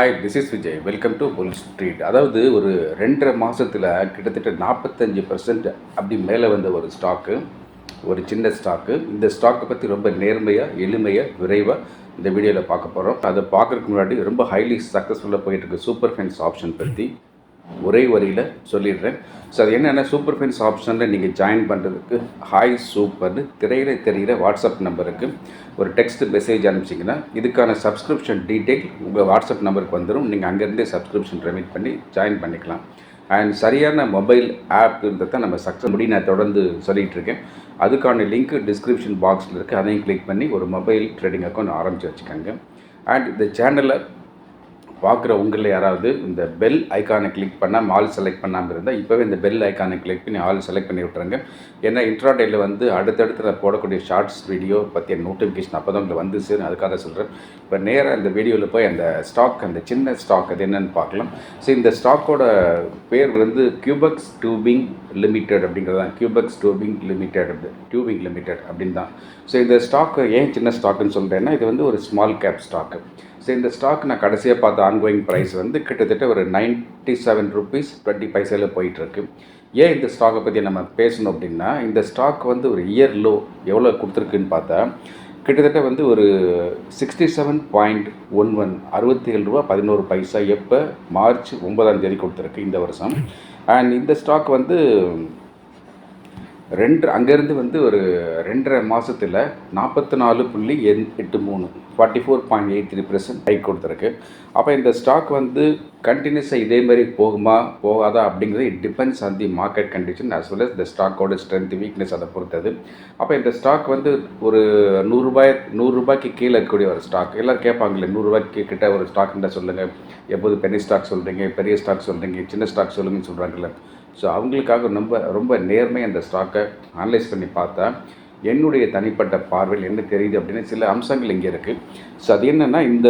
Hi this is Vijay welcome to bull street அதாவது ஒரு ரெண்டரை மாதத்தில் கிட்டத்தட்ட நாற்பத்தஞ்சு பர்சன்ட் அப்படி மேலே வந்த ஒரு ஸ்டாக்கு ஒரு சின்ன ஸ்டாக்கு இந்த ஸ்டாக்கை பற்றி ரொம்ப நேர்மையாக எளிமையாக விரைவாக இந்த வீடியோவில் பார்க்க போகிறோம் அதை பார்க்குறதுக்கு முன்னாடி ரொம்ப ஹைலி சக்ஸஸ்ஃபுல்லாக போயிட்டுருக்கு சூப்பர் ஃபைன்ஸ் ஆப்ஷன் பற்றி ஒரே வரியில் சொல்லிடுறேன். ஸோ அது என்னென்ன சூப்பர் ஃபைன்ஸ் ஆப்ஷனில் நீங்கள் ஜாயின் பண்ணுறதுக்கு ஹாய் சூப்பர்னு திரையில தெரிகிற வாட்ஸ்அப் நம்பருக்கு ஒரு டெக்ஸ்ட் மெசேஜ் அனுப்பிச்சிங்கன்னா இதுக்கான சப்ஸ்கிரிப்ஷன் டீட்டெயில் உங்கள் வாட்ஸ்அப் நம்பருக்கு வந்துடும் நீங்கள் அங்கேருந்தே சப்ஸ்கிரிப்ஷன் ரெமிட் பண்ணி ஜாயின் பண்ணிக்கலாம். அண்ட் சரியான மொபைல் ஆப் இருந்தால் தான் நம்ம சக்ஸஸ் முடி நான் தொடர்ந்து சொல்லிகிட்டு இருக்கேன். அதுக்கான லிங்க் டிஸ்கிரிப்ஷன் பாக்ஸில் இருக்குது அதையும் கிளிக் பண்ணி ஒரு மொபைல் ட்ரேடிங் அக்கௌண்ட் ஆரம்பித்து வச்சுக்கோங்க. அண்ட் இந்த சேனலை பார்க்குற உங்களில் யாராவது இந்த பெல் ஐக்கானை கிளிக் பண்ணால் ஆல் செலக்ட் பண்ணாமல் இருந்தால் இப்போவே இந்த பெல் ஐக்கானை கிளிக் பண்ணி ஆல் செலக்ட் பண்ணி விட்ருங்க ஏன்னா இன்ட்ராடேயில் வந்து அடுத்தடுத்து நான் போடக்கூடிய ஷார்ட்ஸ் வீடியோ பற்றிய நோட்டிஃபிகேஷன் அப்போ தான் உங்களுக்கு வந்து சேரும். அதுக்காக சொல்கிறேன் இப்போ நேராக இந்த வீடியோவில் போய் அந்த ஸ்டாக் அந்த சின்ன ஸ்டாக் அது என்னென்னு பார்க்கலாம். ஸோ இந்த ஸ்டாக்கோட பேர் வந்து கியூபக்ஸ் டியூபிங் லிமிடெட் அப்படிங்கிறது தான் Cubex tubing limited tubing limited அப்படின்னு தான் ஸோ இந்த ஸ்டாக் ஏன் சின்ன ஸ்டாக்குன்னு சொல்கிறேன்னா இது வந்து ஒரு ஸ்மால் கேப் ஸ்டாக்கு ஸோ இந்த ஸ்டாக் நான் கடைசியாக பார்த்த ஆன்கோயிங் ப்ரைஸ் வந்து கிட்டத்தட்ட ஒரு நைன்ட்டி செவன் ருபீஸ் டுவெண்ட்டி பைசாவில் போயிட்டுருக்கு. ஏன் இந்த ஸ்டாக்கை பற்றி நம்ம பேசணும் அப்படின்னா இந்த ஸ்டாக் வந்து ஒரு இயர் லோ எவ்வளோ கொடுத்துருக்குன்னு பார்த்தா கிட்டத்தட்ட வந்து ஒரு sixty seven point one one அறுபத்தி ஏழு ரூபா பதினோரு பைசா எப்போ மார்ச் ஒன்பதாம் தேதி கொடுத்துருக்கு இந்த வருஷம். அண்ட் இந்த ஸ்டாக் வந்து ரெண்டு அங்கேருந்து வந்து ஒரு ரெண்டரை மாதத்தில் நாற்பத்தி நாலு புள்ளி எண் எட்டு மூணு forty four point eight three percent hike கொடுத்துருக்கு. அப்போ இந்த ஸ்டாக் வந்து கண்டினியூஸாக இதே மாதிரி போகுமா போகாதா அப்படிங்கிறது it depends on the market condition as well as இந்த ஸ்டாக்கோட ஸ்ட்ரென்த் வீக்னஸ் அதை பொறுத்தது. அப்போ இந்த ஸ்டாக் வந்து ஒரு நூறுரூபாய் நூறுரூபாய்க்கு கீழே இருக்கக்கூடிய ஒரு ஸ்டாக் எல்லோரும் கேட்பாங்களே நூறுரூபாய்க்கு கிட்ட ஒரு ஸ்டாக் சொல்லுங்கள் எப்போது பெரிய ஸ்டாக் சொல்கிறீங்க பெரிய ஸ்டாக் சொல்கிறீங்க சின்ன ஸ்டாக் சொல்லுங்கன்னு சொல்கிறாங்கல்ல ஸோ அவங்களுக்காக ரொம்ப ரொம்ப நேர்மை அந்த ஸ்டாக்கை அனலைஸ் பண்ணி பார்த்தா என்னுடைய தனிப்பட்ட பார்வையில் என்ன தெரியுது அப்படின்னு சில அம்சங்கள் இங்கே இருக்குது ஸோ அது என்னென்னா இந்த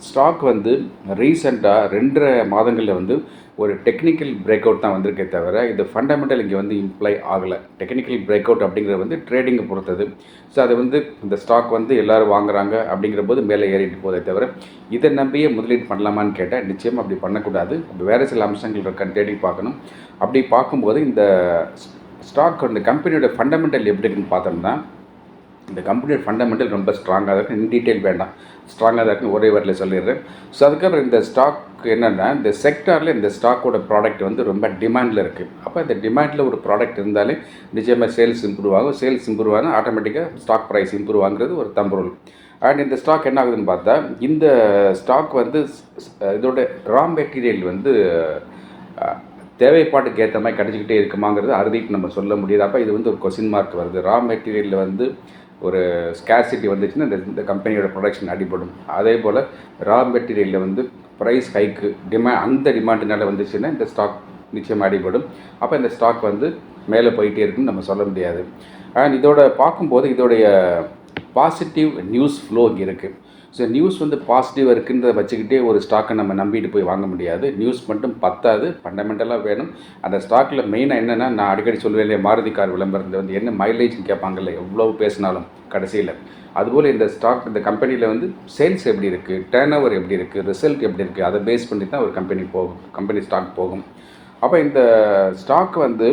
ஸ்டாக் வந்து ரீசெண்டாக ரெண்டரை மாதங்களில் வந்து ஒரு டெக்னிக்கல் பிரேக் அவுட் தான் வந்திருக்கே தவிர இது ஃபண்டமெண்டல் இங்கே வந்து இம்ப்ளை ஆகலை. டெக்னிக்கல் பிரேக் அவுட் அப்படிங்கிறது வந்து ட்ரேடிங்கை பொறுத்தது. ஸோ அது வந்து இந்த ஸ்டாக் வந்து எல்லோரும் வாங்குறாங்க அப்படிங்கிற போது மேலே ஏறிட்டு போதே தவிர இதை நம்பியே முதலீடு பண்ணலாமான்னு கேட்டால் நிச்சயம் அப்படி பண்ணக்கூடாது. வேறு சில அம்சங்கள் இருக்கான்னு தேடி பார்க்கணும். அப்படி பார்க்கும்போது இந்த ஸ்டாக் இந்த கம்பெனியோட ஃபண்டமெண்டல் எப்படி இருக்குன்னு பார்த்தோம்னா இந்த கம்பெனியோட ஃபண்டமெண்டல் ரொம்ப ஸ்ட்ராங்காக தான் இருக்குது இன் டீட்டெயில் வேண்டாம். ஸ்ட்ராங்காக தான் இருக்குன்னு ஒரே வாரில் சொல்லிடுறேன். ஸோ அதுக்கப்புறம் இந்த ஸ்டாக் என்னென்னா இந்த செக்டாரில் இந்த ஸ்டாக்கோட ப்ராடக்ட் வந்து ரொம்ப டிமாண்டில் இருக்குது அப்போ இந்த டிமாண்டில் ஒரு ப்ராடக்ட் இருந்தாலே நிச்சயமாக சேல்ஸ் இம்ப்ரூவ் ஆகும். சேல்ஸ் இம்ப்ரூவ் ஆனால் ஆட்டோமேட்டிக்காக ஸ்டாக் ப்ரைஸ் இம்ப்ரூவ் ஆகுங்கிறது ஒரு தம்புருள் அண்ட் இந்த ஸ்டாக் என்ன ஆகுதுன்னு பார்த்தா இந்த ஸ்டாக் வந்து இதோட ரா மெட்டீரியல் வந்து தேவைப்பாட்டுக்கு ஏற்ற மாதிரி கிடச்சிக்கிட்டே இருக்குமாங்கிறது அறுதிக்கு நம்ம சொல்ல முடியாது. அப்போ இது வந்து ஒரு கொஸ்டின் மார்க் வருது. ரா மெட்டீரியலில் வந்து ஒரு ஸ்கேர்சிட்டி வந்துச்சுன்னா இந்த இந்த கம்பெனியோட ப்ரொடக்ஷன் அடிபடும். அதே போல் ரா மெட்டீரியலில் வந்து ப்ரைஸ் ஹைக்கு டிமா அந்த டிமாண்டினால் வந்துச்சுன்னா இந்த ஸ்டாக் நிச்சயம் அடிபடும். அப்போ இந்த ஸ்டாக் வந்து மேலே போயிட்டே இருக்குன்னு நம்ம சொல்ல முடியாது. அண்ட் இதோட பார்க்கும்போது இதோடைய பாசிட்டிவ் நியூஸ் ஃப்ளோ இங்கே இருக்குது ஸோ நியூஸ் வந்து பாசிட்டிவ் இருக்குன்றத வச்சுக்கிட்டே ஒரு ஸ்டாக்கை நம்ம நம்பிட்டு போய் வாங்க முடியாது. நியூஸ் மட்டும் பத்தாது. ஃபண்டமெண்டலாக வேணும். அந்த ஸ்டாக்கில் மெயினாக என்னென்னா நான் அடிக்கடி சொல்லுவேன் இல்லையா மாருதி கார் விளம்பரத்தில் வந்து என்ன மைலேஜ்னு கேட்பாங்கல்ல எவ்வளோ பேசினாலும் கடைசியில். அதுபோல் இந்த ஸ்டாக் இந்த கம்பெனியில் வந்து சேல்ஸ் எப்படி இருக்குது டேர்ன் ஓவர் எப்படி இருக்குது ரிசல்ட் எப்படி இருக்குது அதை பேஸ் பண்ணி தான் ஒரு கம்பெனி போகும் கம்பெனி ஸ்டாக் போகும். அப்போ இந்த ஸ்டாக் வந்து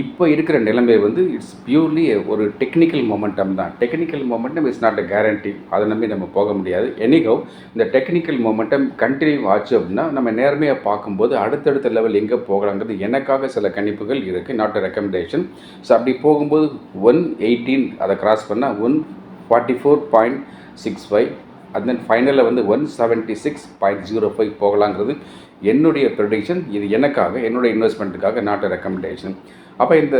இப்போ இருக்கிற நிலைமை வந்து இட்ஸ் பியூர்லி ஒரு டெக்னிக்கல் மொமெண்டம் தான். Technical momentum is not a guarantee அதை நம்பி நம்ம போக முடியாது. எனிகோ இந்த டெக்னிக்கல் மொமெண்டம் கண்டினியூ ஆச்சு அப்படின்னா நம்ம நேர்மையாக பார்க்கும்போது அடுத்தடுத்த லெவல் எங்கே போகலாங்கிறது எனக்காக சில கணிப்புகள் இருக்குது நாட் அ ரெக்கமெண்டேஷன் ஸோ அப்படி போகும்போது ஒன் எயிட்டீன் அதை கிராஸ் பண்ணால் one forty four point six five and then ஃபைனலில் வந்து one seventy six point zero five போகலாங்கிறது என்னுடைய ப்ரொடிக்ஷன் இது எனக்காக என்னுடைய இன்வெஸ்ட்மெண்ட்டுக்காக நாட் அ ரெக்கமெண்டேஷன் அப்போ இந்த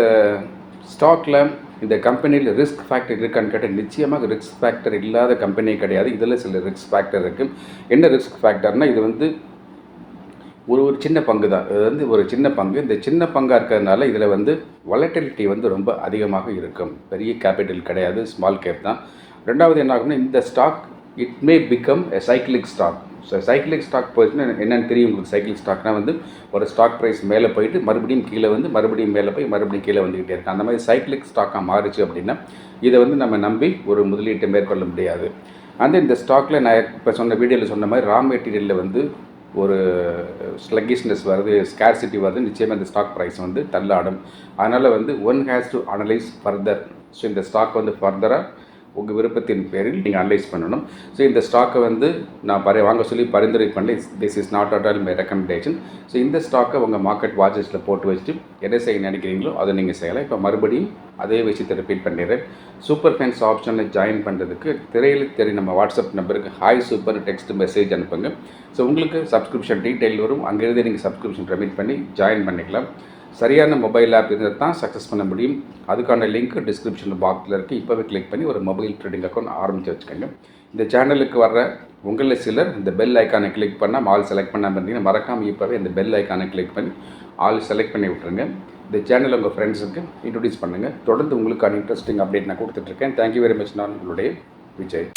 ஸ்டாக்கில் இந்த கம்பெனியில் ரிஸ்க் ஃபேக்டர் இருக்கான்னு கேட்டால் நிச்சயமாக ரிஸ்க் ஃபேக்டர் இல்லாத கம்பெனியே கிடையாது. இதில் சில ரிஸ்க் ஃபேக்டர் இருக்குது என்ன ரிஸ்க் ஃபேக்டர்னால் இது வந்து ஒரு ஒரு சின்ன பங்கு தான். இது வந்து ஒரு சின்ன பங்கு. இந்த சின்ன பங்காக இருக்கிறதுனால இதில் வந்து வொலட்டிலிட்டி வந்து ரொம்ப அதிகமாக இருக்கும். பெரிய கேபிட்டல் கிடையாது. ஸ்மால் கேப் தான். ரெண்டாவது என்ன ஆகும்னா இந்த stock it may become a cyclic stock so cyclic stock போயிடுச்சுன்னா என்னென்னு தெரியும் உங்களுக்கு சைக்கிளிக் ஸ்டாக்னால் வந்து ஒரு ஸ்டாக் ப்ரைஸ் மேலே போயிட்டு மறுபடியும் கீழே வந்து மறுபடியும் மேலே போய் மறுபடியும் கீழே வந்துக்கிட்டே இருக்கு. அந்த மாதிரி சைக்கிளிக் ஸ்டாக்காக மாறுச்சு அப்படின்னா இதை வந்து நம்ம நம்பி ஒரு முதலீட்டை மேற்கொள்ள முடியாது. அந்த இந்த ஸ்டாக்கில் நான் இப்போ சொன்ன வீடியோவில் சொன்ன மாதிரி ரா மெட்டீரியலில் வந்து ஒரு ஸ்லக்கிஷ்னஸ் வருது ஸ்கேர்சிட்டி வருது நிச்சயமாக இந்த ஸ்டாக் ப்ரைஸ் வந்து தள்ளாடும். அதனால் வந்து one has to analyse further so இந்த ஸ்டாக் வந்து ஃபர்தராக உங்கள் விருப்பத்தின் பேரில் நீங்கள் அனலைஸ் பண்ணணும். ஸோ இந்த ஸ்டாக்கை வந்து நான் பரி வாங்க சொல்லி பரிந்துரை பண்ணல this is not at all my recommendation so இந்த ஸ்டாக்கை உங்கள் மார்க்கெட் வாட்சஸில் போட்டு வச்சுட்டு எதை செய்ய நினைக்கிறீங்களோ அதை நீங்கள் செய்யலாம். இப்போ மறுபடியும் அதே விஷயத்தை ரிப்பீட் பண்ணிடுறேன். சூப்பர் ஃபேன்ஸ் ஆப்ஷனில் ஜாயின் பண்ணுறதுக்கு திரையில் தெரிய நம்ம வாட்ஸ்அப் நம்பருக்கு ஹாய் சூப்பர் டெக்ஸ்ட் மெசேஜ் அனுப்புங்க. ஸோ உங்களுக்கு சப்ஸ்கிரிப்ஷன் டீட்டெயில் வரும். அங்கேருந்து நீங்கள் சப்ஸ்கிரிப்ஷன் ரெமிட் பண்ணி ஜாயின் பண்ணிக்கலாம். சரியான மொபைல் ஆப் இருந்தால் தான் சக்ஸஸ் பண்ண முடியும். அதுக்கான லிங்க் டிஸ்கிரிப்ஷன் பாக்ஸில் இருக்குது இப்போவே கிளிக் பண்ணி ஒரு மொபைல் ட்ரேடிங் அக்கௌண்ட் ஆரம்பித்து வச்சுக்கோங்க. இந்த சேனலுக்கு வர்ற உங்களில் சிலர் இந்த பெல் ஐக்கானை கிளிக் பண்ணால் ஆல் செலக்ட் பண்ணாமல் இருந்தீங்கன்னா மறக்காமல் இப்போவே இந்த பெல் ஐக்கானை கிளிக் பண்ணி ஆல் செலக்ட் பண்ணி விட்டுருங்க. இந்த சேனல் உங்கள் ஃப்ரெண்ட்ஸுக்கு இன்ட்ரடியூஸ் பண்ணுங்கள் தொடர்ந்து உங்களுக்கான இன்ட்ரெஸ்டிங் அப்டேட் நான் கொடுத்துட்ருக்கேன் தேங்க்யூ வெரி மச் நான் உங்களுடைய விஜய்.